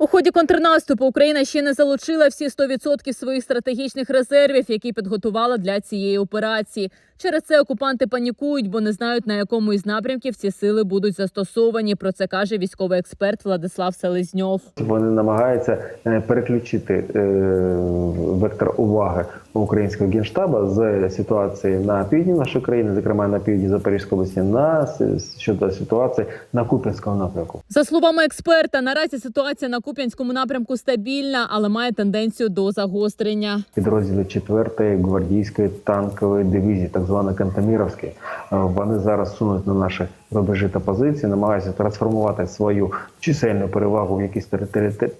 У ході контрнаступу Україна ще не залучила всі 100% своїх стратегічних резервів, які підготувала для цієї операції. Через це окупанти панікують, бо не знають на якому із напрямків ці сили будуть застосовані. Про це каже військовий експерт Владислав Селезньов. Вони намагаються е, переключити е, вектор уваги українського генштаба з ситуації на півдні нашої країни, зокрема на півдні Запорізької області, на щодо ситуації на Куп'янському напрямку. За словами експерта, наразі ситуація на Куп'янському напрямку стабільна, але має тенденцію до загострення. Підрозділи 4-ї гвардійської танкової дивізії, так звана Кантеміровські, е, вони зараз сунуть на наші рубежі та позиції, намагаються трансформувати свою чисельну перевагу в якісь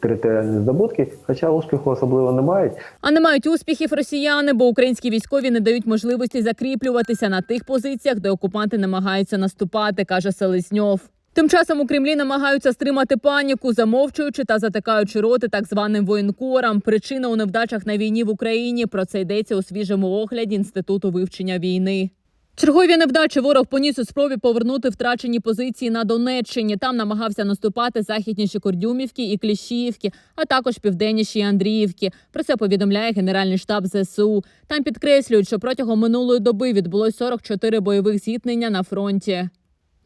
територіальні здобутки, хоча успіху особливо не мають. А не мають успіхів росіяни, бо українські військові не дають можливості закріплюватися на тих позиціях, де окупанти намагаються наступати, каже Селезньов. Тим часом у Кремлі намагаються стримати паніку, замовчуючи та затикаючи роти так званим воєнкорам. Причина у невдачах на війні в Україні. Про це йдеться у свіжому огляді інституту вивчення війни. Чергові невдачі ворог поніс у спробі повернути втрачені позиції на Донеччині. Там намагався наступати західніші Кордюмівки і Кліщіївки, а також південніші Андріївки. Про це повідомляє Генеральний штаб ЗСУ. Там підкреслюють, що протягом минулої доби відбулось 44 бойових зіткнення на фронті.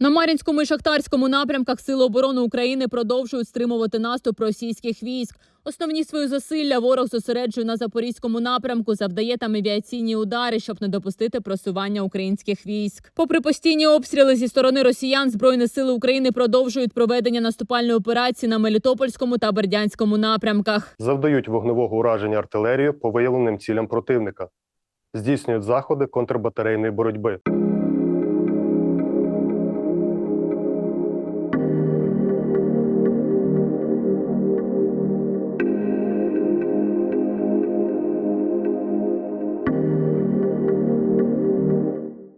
На Мар'їнському і Шахтарському напрямках Сили оборони України продовжують стримувати наступ російських військ. Основні свої зусилля ворог зосереджує на запорізькому напрямку, завдає там авіаційні удари, щоб не допустити просування українських військ. Попри постійні обстріли зі сторони росіян, збройні сили України продовжують проведення наступальної операції на Мелітопольському та Бердянському напрямках. завдають вогневого ураження артилерії по виявленим цілям противника, здійснюють заходи контрбатарейної боротьби.